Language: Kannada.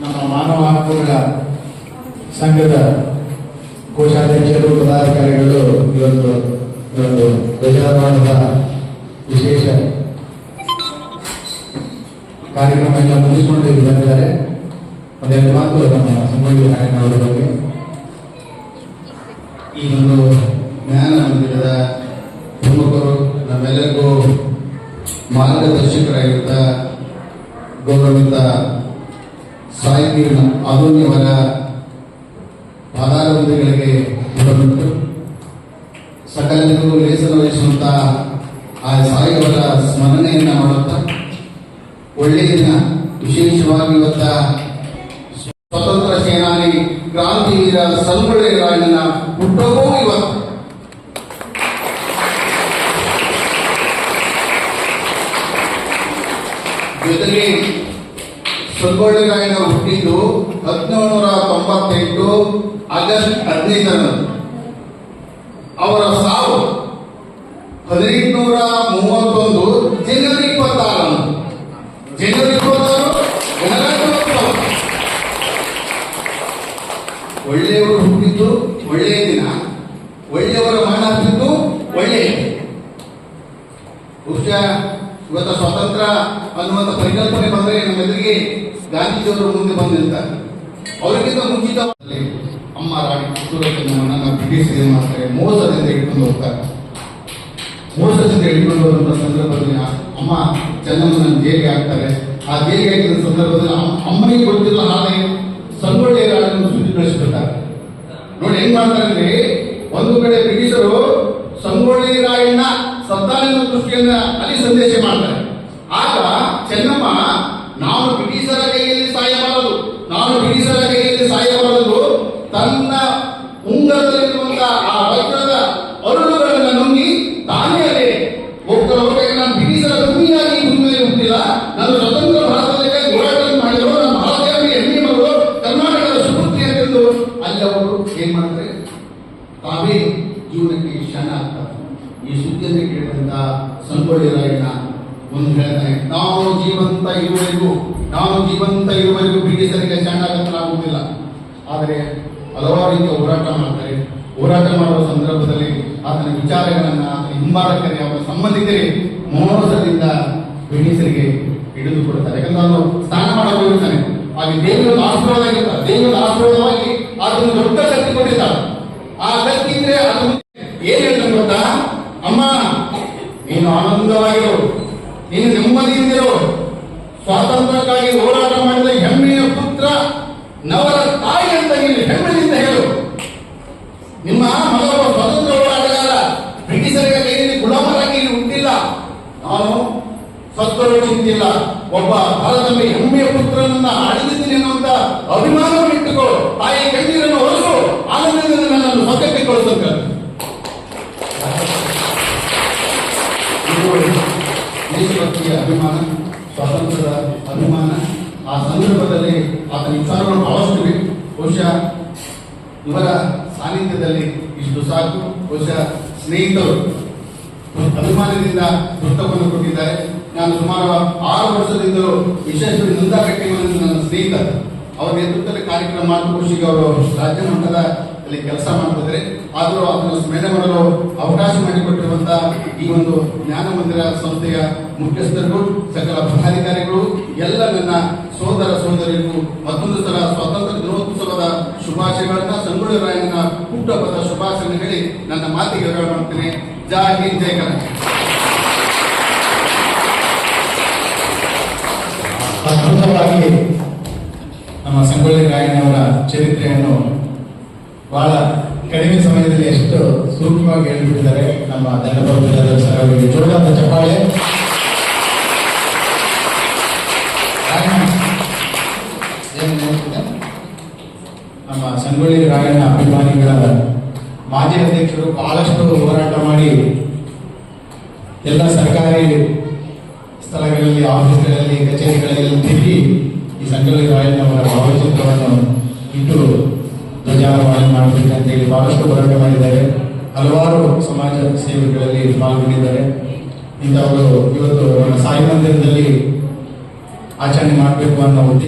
ನಮ್ಮ ಮಾನವ ಹಕ್ಕುಗಳ ಸಂಘದ ಕೋಶಾಧ್ಯಕ್ಷರು, ಪದಾಧಿಕಾರಿಗಳು ಇವತ್ತು ಇವತ್ತು ಧ್ವಜಾರೋಹಣದ ವಿಶೇಷ ಕಾರ್ಯಕ್ರಮ ಎಲ್ಲ ಮುಗಿಸಿಕೊಂಡು ಬಂದಿದ್ದಾರೆ ಒಂದೆರಡು ಮಾತು ನಮ್ಮ ಸಂಬಂಧಿ ನಾರಾಯಣ ಅವರ ಬಗ್ಗೆ. ಈ ಒಂದು ಜ್ಞಾನ ಮಂದಿರದ ಪ್ರಮುಖರು ನಮ್ಮೆಲ್ಲರಿಗೂ ಮಾರ್ಗದರ್ಶಕರಾಗಿದ್ದ ಗೌರವಿತ ಸಾಹಿತಿ ಆಧುನ್ಯವರ ಪಾದಾರವಿಂದಗಳಿಗೆ ಬಂದಿತ್ತು ಸಕಲರಿಗೂ ಲೇಸನ ವಹಿಸುವಂತ ಆ ಸಾಯಿಯವರ ಸ್ಮರಣೆಯನ್ನ ಮಾಡುತ್ತಾ ಒಳ್ಳೆಯ ದಿನ. ವಿಶೇಷವಾಗಿ ಇವತ್ತ ಸ್ವತಂತ್ರ ಸೇನಾನಿ ಕ್ರಾಂತಿವೀರ ಸಲ್ಗೊಳ್ಳೆ ರಾಯಣ್ಣ ಹುಟ್ಟವೂ ಇವತ್ತು. ಜೊತೆಗೆ ಸಂಗೊಳ್ಳಿ ರಾಯಣ್ಣ ಹುಟ್ಟಿದ್ದು ಹದಿನೇಳು ತೊಂಬತ್ತೆಂಟು ಆಗಸ್ಟ್ ಹದಿನೈದರಂದು. ಅವರ ಸಾವು ಹದಿನೆಂಟುನೂರ ಮೂವತ್ತೊಂದು ಜನವರಿ ಇಪ್ಪತ್ತಾರರಂದು. ಜನವರಿ ಇಪ್ಪತ್ತಾರು ಒಳ್ಳೆಯವರು ಹುಟ್ಟಿದ್ದು ಒಳ್ಳೆಯ ದಿನ, ಒಳ್ಳೆಯವರ ಮರಣ ಹತ್ತಿದ್ದು ಒಳ್ಳೆಯ. ಬಹುಶಃ ಇವತ್ತು ಸ್ವತಂತ್ರ ಅನ್ನುವಂಥ ಪರಿಕಲ್ಪನೆ ಬಂದರೆ ನಮ್ಮೆದುರಿಗೆ ಗಾಂಧೀಜಿಯವರು ಮುಂದೆ ಬಂದಿರ್ತಾರೆ. ಅವರಿಗಿಂತ ಮುಂಚಿತ ಅಮ್ಮ ರಾಣಿ ಕಿತ್ತೂರನ್ನು ಬ್ರಿಟಿಷ್ ಏನು ಮಾಡ್ತಾರೆ? ಮೋಸದಿಂದ ಇಟ್ಕೊಂಡು ಹೋಗ್ತಾರೆ. ಮೋಸದಿಂದ ಹಿಡ್ಕೊಂಡು ಹೋದಂಥ ಸಂದರ್ಭದಲ್ಲಿ ಅಮ್ಮ ಚೆನ್ನಮ್ಮನ ಜೈಲಿಗೆ ಹಾಕ್ತಾರೆ. ಆ ಜೈಲಿಗೆ ಹಾಕಿದ ಸಂದರ್ಭದಲ್ಲಿ ಅಮ್ಮ- ಅಮ್ಮನಿಗೆ ಗೊತ್ತಿಲ್ಲ ಹಾಗೆ ಸಂಗೊಳ್ಳಿ ಸುದ್ದಿ ಕಳಿಸ್ಬಿಡ್ತಾರೆ ನೋಡಿ ಹೆಂಗ್ ಮಾಡ್ತಾರೆ ಅಂದ್ರೆ ಒಂದು ಕಡೆ ಬ್ರಿಟಿಷರು ಸಂಗೊಳ್ಳಿ ರಾಯಣ್ಣ ಸತ್ತಾನೆಂಬ ದೃಷ್ಟಿಯನ್ನ ಸಂದೇಶ ಮಾಡ್ತಾರೆ. ಆಗ ಚೆನ್ನಮ್ಮ, ನಾನು ಬ್ರಿಟಿಷರ ಕೈಯಲ್ಲಿ ಸಾಯಬಾರದು, ನಾನು ಬ್ರಿಟಿಷರ ಕೈಯಲ್ಲಿ ಸಾಯಬಾರದು. ತನ್ನ ಉಂಗರದಲ್ಲಿರುವಂತಹ ಆ ವಜ್ರದ ಅರುಳುಗಳನ್ನು ನುಂಗಿ ತಾನೇ ಅದೇ. ಹೋಗ್ತಾ ನಾನು ಬ್ರಿಟಿಷರ ಭೂಮಿಯಾಗಿ ಭೂಮಿಯಲ್ಲಿ ಹುಟ್ಟಿಲ್ಲ. ನಾನು ಸ್ವತಂತ್ರ ಭಾರತದಲ್ಲಿ ಹೋರಾಟವನ್ನು ಮಾಡಿದ್ರು ನಮ್ಮ ಮಹಾದೇವರಿಗೆ ಹೆಣ್ಣಿ ಮಗಳು. ಕರ್ನಾಟಕದ ಸುಪುತ್ರಿ ಅಂತಂದು ಅಲ್ಲಿ ಅವರು ಏನ್ ಮಾಡ್ತಾರೆ? ತಾವೇ ಜೀವನಕ್ಕೆ ಶನ ಆಗ್ತಾರೆ ಈ ಸುದ್ದಿಯನ್ನು ಕೇಳಿದಂತ ಸಂಗೊಳ್ಳಿ ರಾಯಣ್ಣ ಒಂದು ಹೇಳ್ತಾನೆ ನಾವು ಜೀವಂತ ಇರುವವರೆಗೂ ನಾವು ಜೀವಂತ ಇರುವವರೆಗೂ ಬ್ರಿಟಿಷರಿಗೆ ಶರಣಾಗತನಾಗುವುದಿಲ್ಲ ಆದರೆ ಹಲವಾರು ರೀತಿಯ ಹೋರಾಟ ಮಾಡ್ತಾರೆ. ಹೋರಾಟ ಮಾಡುವ ಸಂದರ್ಭದಲ್ಲಿ ಆತನ ವಿಚಾರಗಳನ್ನ ಆತನ ಹಿಂಬಾಲಕರಿಗೆ ಅವರ ಸಂಬಂಧಿಕರೇ ಮೋಸದಿಂದ ಬ್ರಿಟಿಷರಿಗೆ ಹಿಡಿದುಕೊಡುತ್ತಾರೆ. ಯಾಕಂದ್ರೆ ಅವನು ಸ್ನಾನ ಮಾಡಲು ಹಾಗೆ ದೇವಿಯ ಆಶೀರ್ವಾದ ದೇವಿಯೊಂದು ಆಶೀರ್ವಾದವಾಗಿ ಆತನ ದೊಡ್ಡ ಶಕ್ತಿ ಕೊಟ್ಟಿರ್ತಾರೆ ಆ ಶಕ್ತಿ ಇದ್ರೆ ಅದು ಏನ್ ಹೇಳ್ತಾನೆ ಗೊತ್ತಾ ಅಮ್ಮ ನೀನು ಆನಂದವಾಗಿರು ನೀನು ನೆಮ್ಮದಿಯಿಂದಿರು ಸ್ವಾತಂತ್ರ್ಯಕ್ಕಾಗಿ ಹೋರಾಟ ಮಾಡಿದ ಹೆಮ್ಮೆಯ ಪುತ್ರ ನವರ ತಾಯಿ ಅಂತ ಇಲ್ಲಿ ಹೆಮ್ಮೆಯಿಂದ ಹೇಳು. ನಿಮ್ಮ ಮಗಳ ಸ್ವತಂತ್ರ ಹೋರಾಟಗಾರ ಬ್ರಿಟಿಷರಿಗೆ ಕೈಯಲ್ಲಿ ಗುಲಾಮರಾಗಿ ಹುಟ್ಟಿಲ್ಲ. ನಾನು ಸತ್ವರು ಚಿಂತಿಲ್ಲ ಒಬ್ಬ ಭಾರತದ ಹೆಮ್ಮೆಯ ಪುತ್ರನನ್ನ ಆಡಿದಿದ್ದೀನಿ ಅನ್ನುವಂತ ಅಭಿಮಾನವನ್ನು ಇಟ್ಟುಕೋ. ತಾಯಿ ಕಣ್ಣೀರನ್ನು ಹೊರಸು ಆನಂದದಿಂದ ನನ್ನನ್ನು ಸ್ವತಕ್ಕೆ ದೇಶಭಕ್ತಿಯ ಅಭಿಮಾನ. ಸ್ವಾತಂತ್ರ್ಯದ ಅಭಿಮಾನ, ಆ ಸಂದರ್ಭದಲ್ಲಿ ಆತನ ವಿಚಾರಗಳು ಬಹಳಷ್ಟಿವೆ ಬಹುಶಃ ಇವರ ಸಾನ್ನಿಧ್ಯದಲ್ಲಿ ಇಷ್ಟು ಸಾಕು. ಬಹುಶಃ ಸ್ನೇಹಿತರು ಅಭಿಮಾನದಿಂದ ಪುಸ್ತಕವನ್ನು ಕೊಟ್ಟಿದ್ದಾರೆ. ನಾನು ಸುಮಾರು ಆರು ವರ್ಷದಿಂದಲೂ ವಿಶೇಷ ನಂದಾ ಕಟ್ಟಿಮನಲ್ಲಿ ನನ್ನ ಸ್ನೇಹಿತರು ಅವರ ನೇತೃತ್ವದಲ್ಲಿ ಕಾರ್ಯಕ್ರಮ ಮಾಡಿ ಖುಷಿಗೆ ಅವರು ರಾಜ್ಯ ಮಟ್ಟದ ಅಲ್ಲಿ ಕೆಲಸ ಮಾಡ್ತಿದ್ದಾರೆ. ಆದರೂ ಅದನ್ನು ಸ್ಮರಣೆ ಮಾಡಲು ಅವಕಾಶ ಮಾಡಿಕೊಟ್ಟಿರುವಂತಹ ಈ ಒಂದು ಜ್ಞಾನ ಮಂದಿರ ಸಂಸ್ಥೆಯ ಮುಖ್ಯಸ್ಥರು, ಸಕಲ ಪದಾಧಿಕಾರಿಗಳು, ಎಲ್ಲ ನನ್ನ ಸೋದರ ಸೋದರಿಗೂ ಮತ್ತೊಂದು ಸಲ ಸ್ವಾತಂತ್ರ್ಯ ದಿನೋತ್ಸವದ ಶುಭಾಶಯಗಳನ್ನ, ಸಂಗೊಳ್ಳಿ ರಾಯಣ್ಣನ ಹುಟ್ಟುಹಬ್ಬದ ಶುಭಾಶಯ ಹೇಳಿ ನನ್ನ ಮಾತಿಗೆ ವಿರಾಮ ಮಾಡ್ತೇನೆ. ಜಾ ಹಿಂದ್, ಜೈ ಕರ್ನಾಟಕ. ಅದ್ಭುತವಾಗಿ ನಮ್ಮ ಸಂಗೊಳ್ಳಿ ರಾಯಣ್ಣವರ ಚರಿತ್ರೆಯನ್ನು ಬಹಳ ಕಡಿಮೆ ಸಮಯದಲ್ಲಿ ಎಷ್ಟು ಸೂಕ್ಷ್ಮವಾಗಿ ಹೇಳಿಬಿಟ್ಟಿದ್ದಾರೆ ನಮ್ಮ ದಂಡಪ್ರಭು ಸರ್ ಅವರಿಗೆ ಜೋರಾದ ಚಪ್ಪಾಳೆ? ನಮ್ಮ ಸಂಗೊಳ್ಳಿ ರಾಯಣ್ಣ ಅಭಿಮಾನಿಗಳ ಮಾಜಿ ಅಧ್ಯಕ್ಷರು ಬಹಳಷ್ಟು ಹೋರಾಟ ಮಾಡಿ ಎಲ್ಲ ಸರ್ಕಾರಿ ಸ್ಥಳಗಳಲ್ಲಿ, ಆಫೀಸ್ಗಳಲ್ಲಿ, ಕಚೇರಿಗಳಲ್ಲಿ ತಿರುಗಿ ಈ ಸಂಗೊಳ್ಳಿ ರಾಯಣ್ಣವರ ಭಾವಚಿತ್ರವನ್ನು ಇಟ್ಟು ಧ್ವಜಾರೋಹಣ ಮಾಡಬೇಕಂತೇಳಿ ಬಹಳಷ್ಟು ಹೋರಾಟ ಮಾಡಿದ್ದಾರೆ ಹಲವಾರು ಸಮಾಜ ಸೇವೆಗಳಲ್ಲಿ ಪಾಲ್ಗೊಂಡಿದ್ದಾರೆ ಇಂಥವರು ಇವತ್ತು ಸಾಯಿ ಮಂದಿರದಲ್ಲಿ ಆಚರಣೆ ಮಾಡಬೇಕು ಅನ್ನೋ ಉದ್ದೇಶ